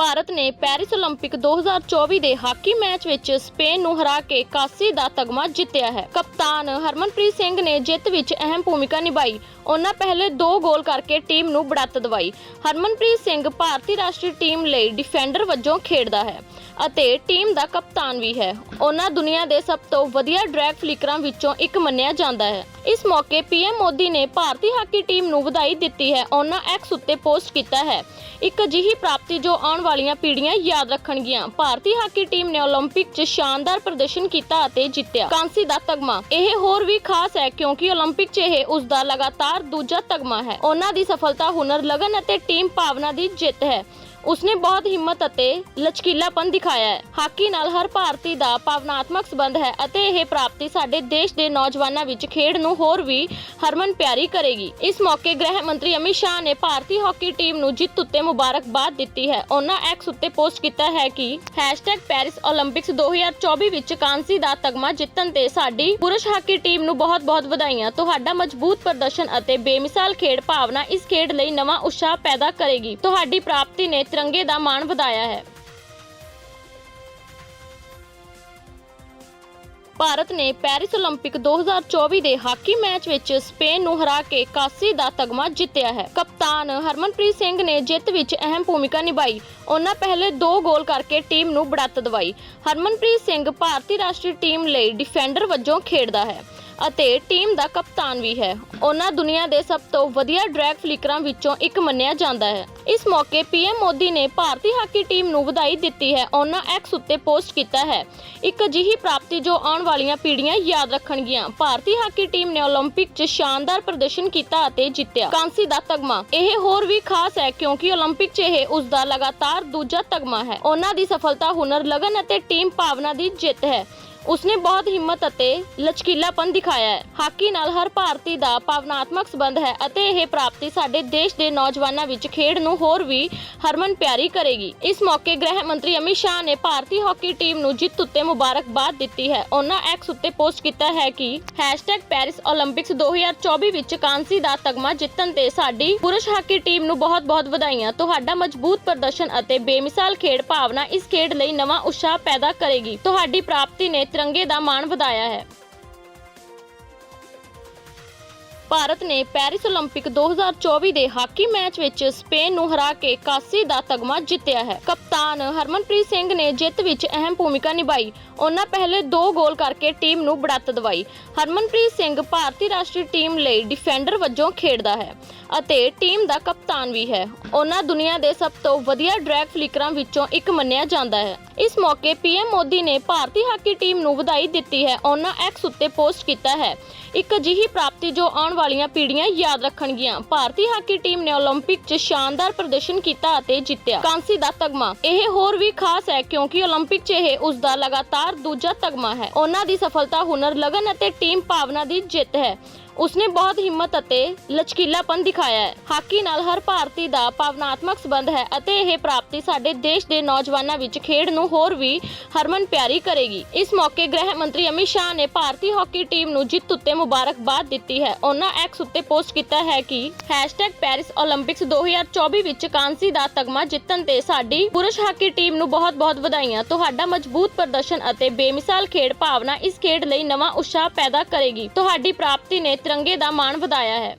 ਭਾਰਤ ਨੇ ਪੈਰਿਸ 올림픽 2024 ਦੇ hockey match ਵਿੱਚ ਸਪੇਨ ਨੂੰ ਹਰਾ ਕੇ ਕਾਂਸੀ ਦਾ ਤਗਮਾ ਜਿੱਤਿਆ ਹੈ ਕਪਤਾਨ ਹਰਮਨਪ੍ਰੀਤ ਸਿੰਘ ਨੇ ਜਿੱਤ ਵਿੱਚ ਅਹਿਮ ਭੂਮਿਕਾ ਨਿਭਾਈ ਉਹਨਾਂ ਪਹਿਲੇ ਦੋ ਗੋਲ ਕਰਕੇ ਟੀਮ ਨੂੰ ਬੜਤ ਦਵਾਈ ਹਰਮਨਪ੍ਰੀਤ ਸਿੰਘ ਭਾਰਤੀ ਰਾਸ਼ਟਰੀ ਟੀਮ ਲਈ ਡਿਫੈਂਡਰ ਵਜੋਂ ਖੇਡਦਾ ਹੈ ਅਤੇ ਟੀਮ ਦਾ ਕਪਤਾਨ ਵੀ ਹੈ ਉਹਨਾਂ ਦੁਨੀਆ ਦੇ ਸਭ ਤੋਂ ਵਧੀਆ ਡਰੈਗ ਫਲਿਕਰਾਂ ਵਿੱਚੋਂ ਇੱਕ ਮੰਨਿਆ ਜਾਂਦਾ ਹੈ ਇਸ ਮੌਕੇ ਪੀਐਮ ਮੋਦੀ ਨੇ ਭਾਰਤੀ ਹਾਕੀ ਟੀਮ ਨੂੰ ਵਧਾਈ ਦਿੱਤੀ ਹੈ ਉਹਨਾਂ ਐਕਸ ਉੱਤੇ ਪੋਸਟ ਕੀਤਾ ਹੈ ਇੱਕ ਅਜਿਹੀ ਪ੍ਰਾਪਤੀ ਜੋ ਆਉਣ ਵਾਲੀਆਂ ਪੀੜ੍ਹੀਆਂ ਯਾਦ ਰੱਖਣਗੀਆਂ ਭਾਰਤੀ ਹਾਕੀ ਟੀਮ ਨੇ 올림픽 'ਚ ਸ਼ਾਨਦਾਰ ਪ੍ਰਦਰਸ਼ਨ ਕੀਤਾ ਅਤੇ ਜਿੱਤਿਆ ਕਾਂਸੀ ਦਾ ਤਗਮਾ ਇਹ ਹੋਰ ਵੀ ਖਾਸ ਹੈ ਕਿਉਂਕਿ 올림픽 'ਚ ਇਹ ਉਸ ਦਾ ਲਗਾਤਾਰ ਦੂਜਾ ਤਗਮਾ ਹੈ ਉਹਨਾਂ ਦੀ ਸਫਲਤਾ ਹੁਨਰ ਲਗਨ ਅਤੇ ਟੀਮ ਭਾਵਨਾ ਦੀ ਜਿੱਤ ਹੈ ਉਸਨੇ ਬਹੁਤ ਹਿੰਮਤ ਅਤੇ ਲਚਕੀਲਾਪਨ ਦਿਖਾਇਆ ਹੈ। ਹਾਕੀ ਨਾਲ ਹਰ ਭਾਰਤੀ ਦਾ ਭਾਵਨਾਤਮਕ ਸੰਬੰਧ ਹੈ ਅਤੇ ਇਹ ਪ੍ਰਾਪਤੀ ਸਾਡੇ ਦੇਸ਼ ਦੇ ਨੌਜਵਾਨਾਂ ਵਿੱਚ ਖੇਡ ਨੂੰ ਹੋਰ ਵੀ ਹਰਮਨ ਪਿਆਰੀ ਕਰੇਗੀ। ਇਸ ਮੌਕੇ ਗ੍ਰਹਿ ਮੰਤਰੀ ਅਮਿਤ ਸ਼ਾਹ ਨੇ ਭਾਰਤੀ ਹਾਕੀ ਟੀਮ ਨੂੰ ਜਿੱਤ ਉੱਤੇ ਮੁਬਾਰਕਬਾਦ ਦਿੱਤੀ ਹੈ। ਉਹਨਾਂ ਐਕਸ ਉੱਤੇ ਪੋਸਟ ਕੀਤਾ ਹੈ ਕਿ #ਪੈਰਿਸ 올림픽ਸ 2024 ਵਿੱਚ ਕਾਂਸੀ ਦਾ ਤਗਮਾ ਜਿੱਤਣ ਤੇ ਸਾਡੀ ਪੁਰਸ਼ ਹਾਕੀ ਟੀਮ ਨੂੰ ਬਹੁਤ-ਬਹੁਤ ਵਧਾਈਆਂ। ਤੁਹਾਡਾ ਮਜ਼ਬੂਤ ਪ੍ਰਦਰਸ਼ਨ ਅਤੇ ਬੇਮਿਸਾਲ ਖੇਡ ਭਾਵਨਾ ਇਸ ਖੇਡ ਲਈ ਨਵਾਂ ਉਤਸ਼ਾਹ ਪੈਦਾ ਕਰੇਗੀ। ਤੁਹਾਡੀ ਪ੍ਰਾਪਤੀ ਨੇ ਤਿਰੰਗੇ ਦਾ ਮਾਣ ਵਧਾਇਆ ਹੈ ਭਾਰਤ ਨੇ ਪੈਰਿਸ 올림픽 2024 ਦੇ ਹਾਕੀ ਮੈਚ ਵਿੱਚ ਸਪੇਨ ਨੂੰ ਹਰਾ ਕੇ ਕਾਂਸੀ ਦਾ ਤਗਮਾ ਜਿੱਤਿਆ ਹੈ ਕਪਤਾਨ ਹਰਮਨਪ੍ਰੀਤ ਸਿੰਘ ਨੇ ਜਿੱਤ ਵਿੱਚ ਅਹਿਮ ਭੂਮਿਕਾ ਨਿਭਾਈ ਉਹਨਾਂ ਪਹਿਲੇ ਦੋ ਗੋਲ ਕਰਕੇ ਟੀਮ ਨੂੰ ਬੜਤ ਦਵਾਈ ਹਰਮਨਪ੍ਰੀਤ ਸਿੰਘ ਭਾਰਤੀ ਰਾਸ਼ਟਰੀ ਟੀਮ ਲਈ ਡਿਫੈਂਡਰ ਵਜੋਂ ਖੇਡਦਾ ਹੈ ਅਤੇ ਟੀਮ ਦਾ ਕਪਤਾਨ ਵੀ ਹੈ ਉਹਨਾਂ ਦੁਨੀਆ ਦੇ ਸਭ ਤੋਂ ਵਧੀਆ ਡਰੈਗ ਫਲਿਕਰਾਂ ਵਿੱਚੋਂ ਇੱਕ ਮੰਨਿਆ ਜਾਂਦਾ ਹੈ ਇਸ ਮੌਕੇ ਪੀਐਮ ਮੋਦੀ ਨੇ ਭਾਰਤੀ ਹਾਕੀ ਟੀਮ ਨੂੰ ਵਧਾਈ ਦਿੱਤੀ ਹੈ ਉਹਨਾਂ ਐਕਸ ਉੱਤੇ ਪੋਸਟ ਕੀਤਾ ਹੈ ਇੱਕ ਅਜਿਹੀ ਪ੍ਰਾਪਤੀ ਜੋ ਆਉਣ ਵਾਲੀਆਂ ਪੀੜ੍ਹੀਆਂ ਯਾਦ ਰੱਖਣਗੀਆਂ ਭਾਰਤੀ ਹਾਕੀ ਟੀਮ ਨੇ 올림픽 'ਚ ਸ਼ਾਨਦਾਰ ਪ੍ਰਦਰਸ਼ਨ ਕੀਤਾ ਅਤੇ ਜਿੱਤਿਆ ਕਾਂਸੀ ਦਾ ਤਗਮਾ ਇਹ ਹੋਰ ਵੀ ਖਾਸ ਹੈ ਕਿਉਂਕਿ 올림픽 'ਚ ਇਹ ਉਸ ਦਾ ਲਗਾਤਾਰ ਦੂਜਾ ਤਗਮਾ ਹੈ ਉਹਨਾਂ ਦੀ ਸਫਲਤਾ ਹੁਨਰ ਲਗਨ ਅਤੇ ਟੀਮ ਭਾਵਨਾ ਦੀ ਜਿੱਤ ਹੈ ਉਸਨੇ ਬਹੁਤ ਹਿੰਮਤ ਅਤੇ ਲਚਕੀਲਾਪਨ ਦਿਖਾਇਆ ਹੈ। ਹਾਕੀ ਨਾਲ ਹਰ ਭਾਰਤੀ ਦਾ ਭਾਵਨਾਤਮਕ ਸੰਬੰਧ ਹੈ ਅਤੇ ਇਹ ਪ੍ਰਾਪਤੀ ਸਾਡੇ ਦੇਸ਼ ਦੇ ਨੌਜਵਾਨਾਂ ਵਿੱਚ ਖੇਡ ਨੂੰ ਹੋਰ ਵੀ ਹਰਮਨ ਪਿਆਰੀ ਕਰੇਗੀ। ਇਸ ਮੌਕੇ ਗ੍ਰਹਿ ਮੰਤਰੀ ਅਮਿਤ ਸ਼ਾਹ ਨੇ ਭਾਰਤੀ ਹਾਕੀ ਟੀਮ ਨੂੰ ਜਿੱਤ ਉੱਤੇ ਮੁਬਾਰਕਬਾਦ ਦਿੱਤੀ ਹੈ। ਉਹਨਾਂ ਐਕਸ ਉੱਤੇ ਪੋਸਟ ਕੀਤਾ ਹੈ ਕਿ #ਪੈਰਿਸ 올림픽ਸ 2024 ਵਿੱਚ ਕਾਂਸੀ ਦਾ ਤਗਮਾ ਜਿੱਤਣ ਤੇ ਸਾਡੀ ਪੁਰਸ਼ ਹਾਕੀ ਟੀਮ ਨੂੰ ਬਹੁਤ-ਬਹੁਤ ਵਧਾਈਆਂ। ਤੁਹਾਡਾ ਮਜ਼ਬੂਤ ਪ੍ਰਦਰਸ਼ਨ ਅਤੇ ਬੇਮਿਸਾਲ ਖੇਡ ਭਾਵਨਾ ਇਸ ਖੇਡ ਲਈ ਨਵਾਂ ਉਤਸ਼ਾਹ ਪੈਦਾ ਕਰੇਗੀ। ਤੁਹਾਡੀ ਪ੍ਰਾਪਤੀ ਨੇ ਤਿਰੰਗੇ ਦਾ ਮਾਣ ਵਧਾਇਆ ਹੈ। ਭਾਰਤ ਨੇ ਪੈਰਿਸ 올림픽 2024 ਦੇ ਹਾਕੀ ਮੈਚ ਵਿੱਚ ਸਪੇਨ ਨੂੰ ਹਰਾ ਕੇ ਕਾਂਸੀ ਦਾ ਤਗਮਾ ਜਿੱਤਿਆ ਹੈ ਕਪਤਾਨ ਹਰਮਨਪ੍ਰੀਤ ਸਿੰਘ ਨੇ ਜਿੱਤ ਵਿੱਚ ਅਹਿਮ ਭੂਮਿਕਾ ਨਿਭਾਈ ਉਹਨਾਂ ਪਹਿਲੇ ਦੋ ਗੋਲ ਕਰਕੇ ਟੀਮ ਨੂੰ ਬੜਤ ਦਵਾਈ ਹਰਮਨਪ੍ਰੀਤ ਸਿੰਘ ਭਾਰਤੀ ਰਾਸ਼ਟਰੀ ਟੀਮ ਲਈ ਡਿਫੈਂਡਰ ਵਜੋਂ ਖੇਡਦਾ ਹੈ ਅਤੇ ਟੀਮ ਦਾ ਕਪਤਾਨ ਵੀ ਹੈ ਉਹਨਾਂ ਦੁਨੀਆ ਦੇ ਸਭ ਤੋਂ ਵਧੀਆ ਡਰੈਗ ਫਲਿਕਰਾਂ ਵਿੱਚੋਂ ਇੱਕ ਮੰਨਿਆ ਜਾਂਦਾ ਹੈ ਇਸ ਮੌਕੇ ਪੀਐਮ ਮੋਦੀ ਨੇ ਭਾਰਤੀ ਹਾਕੀ ਟੀਮ ਨੂੰ ਵਧਾਈ ਦਿੱਤੀ ਹੈ ਉਹਨਾਂ ਐਕਸ ਉੱਤੇ ਪੋਸਟ ਕੀਤਾ ਹੈ ਇੱਕ ਅਜਿਹੀ ਪ੍ਰਾਪਤੀ ਜੋ ਆਉਣ ਵਾਲੀਆਂ ਪੀੜ੍ਹੀਆਂ ਯਾਦ ਰੱਖਣਗੀਆਂ ਭਾਰਤੀ ਹਾਕੀ ਟੀਮ ਨੇ 올림픽 'ਚ ਸ਼ਾਨਦਾਰ ਪ੍ਰਦਰਸ਼ਨ ਕੀਤਾ ਅਤੇ ਜਿੱਤਿਆ ਕਾਂਸੀ ਦਾ ਤਗਮਾ ਇਹ ਹੋਰ ਵੀ ਖਾਸ ਹੈ ਕਿਉਂਕਿ 올림픽 'ਚ ਇਹ ਉਸ ਦਾ ਲਗਾਤਾਰ ਦੂਜਾ ਤਗਮਾ ਹੈ ਉਹਨਾਂ ਦੀ ਸਫਲਤਾ ਹੁਨਰ ਲਗਨ ਅਤੇ ਟੀਮ ਭਾਵਨਾ ਦੀ ਜਿੱਤ ਹੈ ਉਸਨੇ ਬਹੁਤ ਹਿੰਮਤ ਅਤੇ ਲਚਕੀਲਾਪਨ ਦਿਖਾਇਆ ਹੈ। ਹਾਕੀ ਨਾਲ ਹਰ ਭਾਰਤੀ ਦਾ ਭਾਵਨਾਤਮਕ ਸੰਬੰਧ ਹੈ ਅਤੇ ਇਹ ਪ੍ਰਾਪਤੀ ਸਾਡੇ ਦੇਸ਼ ਦੇ ਨੌਜਵਾਨਾਂ ਵਿੱਚ ਖੇਡ ਨੂੰ ਹੋਰ ਵੀ ਹਰਮਨ ਪਿਆਰੀ ਕਰੇਗੀ। ਇਸ ਮੌਕੇ ਗ੍ਰਹਿ ਮੰਤਰੀ ਅਮਿਤ ਸ਼ਾਹ ਨੇ ਭਾਰਤੀ ਹਾਕੀ ਟੀਮ ਨੂੰ ਜਿੱਤ ਉੱਤੇ ਮੁਬਾਰਕਬਾਦ ਦਿੱਤੀ ਹੈ। ਉਹਨਾਂ ਐਕਸ ਉੱਤੇ ਪੋਸਟ ਕੀਤਾ ਹੈ ਕਿ #ਪੈਰਿਸ 올림픽ਸ 2024 ਵਿੱਚ ਕਾਂਸੀ ਦਾ ਤਗਮਾ ਜਿੱਤਣ ਤੇ ਸਾਡੀ ਪੁਰਸ਼ ਹਾਕੀ ਟੀਮ ਨੂੰ ਬਹੁਤ-ਬਹੁਤ ਵਧਾਈਆਂ। ਤੁਹਾਡਾ ਮਜ਼ਬੂਤ ਪ੍ਰਦਰਸ਼ਨ ਅਤੇ ਬੇਮਿਸਾਲ ਖੇਡ ਭਾਵਨਾ ਇਸ ਖੇਡ ਲਈ ਨਵਾਂ ਉਤਸ਼ਾਹ ਪੈਦਾ ਕਰੇਗੀ। ਤੁਹਾਡੀ ਪ੍ਰਾਪਤੀ ਨੇ ਤਿਰੰਗੇ ਦਾ ਮਾਣ ਵਧਾਇਆ ਹੈ।